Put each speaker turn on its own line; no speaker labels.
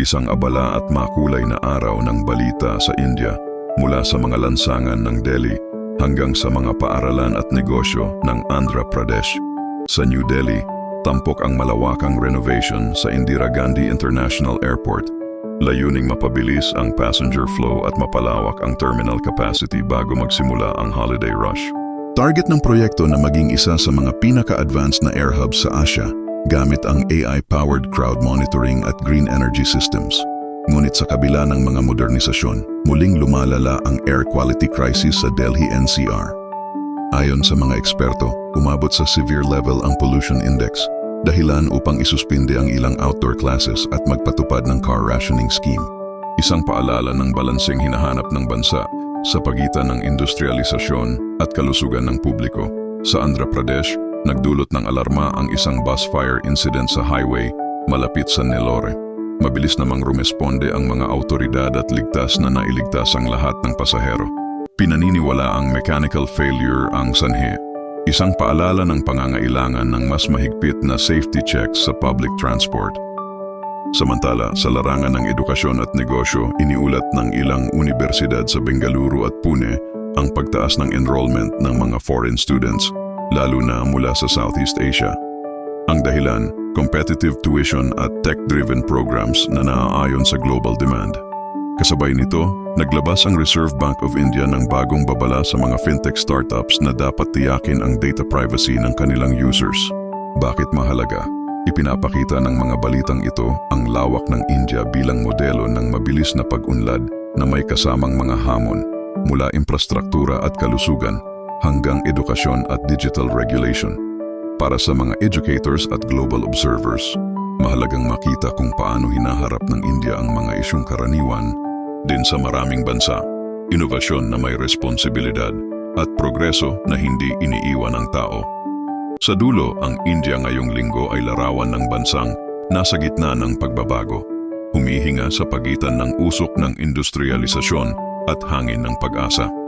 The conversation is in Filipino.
Isang abala at makulay na araw ng balita sa India mula sa mga lansangan ng Delhi hanggang sa mga paaralan at negosyo ng Andhra Pradesh. Sa New Delhi, tampok ang malawakang renovation sa Indira Gandhi International Airport. Layuning mapabilis ang passenger flow at mapalawak ang terminal capacity bago magsimula ang holiday rush. Target ng proyekto na maging isa sa mga pinaka-advanced na air hubs sa Asia gamit ang AI-powered crowd monitoring at green energy systems. Ngunit sa kabila ng mga modernisasyon, muling lumalala ang air quality crisis sa Delhi NCR. Ayon sa mga eksperto, umabot sa severe level ang pollution index, dahilan upang isuspinde ang ilang outdoor classes at magpatupad ng car rationing scheme. Isang paalala ng balanseng hinahanap ng bansa sa pagitan ng industrialisasyon at kalusugan ng publiko. Sa Andhra Pradesh, nagdulot ng alarma ang isang bus fire incident sa highway malapit sa Nellore. Mabilis namang rumesponde ang mga autoridad at ligtas na nailigtas ang lahat ng pasahero. Pinaniniwala ang mechanical failure ang sanhi. Isang paalala ng pangangailangan ng mas mahigpit na safety checks sa public transport. Samantala, sa larangan ng edukasyon at negosyo, iniulat ng ilang universidad sa Bengaluru at Pune ang pagtaas ng enrollment ng mga foreign students, lalo na mula sa Southeast Asia. Ang dahilan, competitive tuition at tech-driven programs na naaayon sa global demand. Kasabay nito, naglabas ang Reserve Bank of India ng bagong babala sa mga fintech startups na dapat tiyakin ang data privacy ng kanilang users. Bakit mahalaga? Ipinapakita ng mga balitang ito ang lawak ng India bilang modelo ng mabilis na pag-unlad na may kasamang mga hamon mula infrastruktura at kalusugan hanggang edukasyon at digital regulation. Para sa mga educators at global observers, mahalagang makita kung paano hinaharap ng India ang mga isyong karaniwan din sa maraming bansa, inovasyon na may responsibilidad at progreso na hindi iniiwan ng tao. Sa dulo, ang India ngayong linggo ay larawan ng bansang nasa gitna ng pagbabago, humihinga sa pagitan ng usok ng industrialisasyon at hangin ng pag-asa.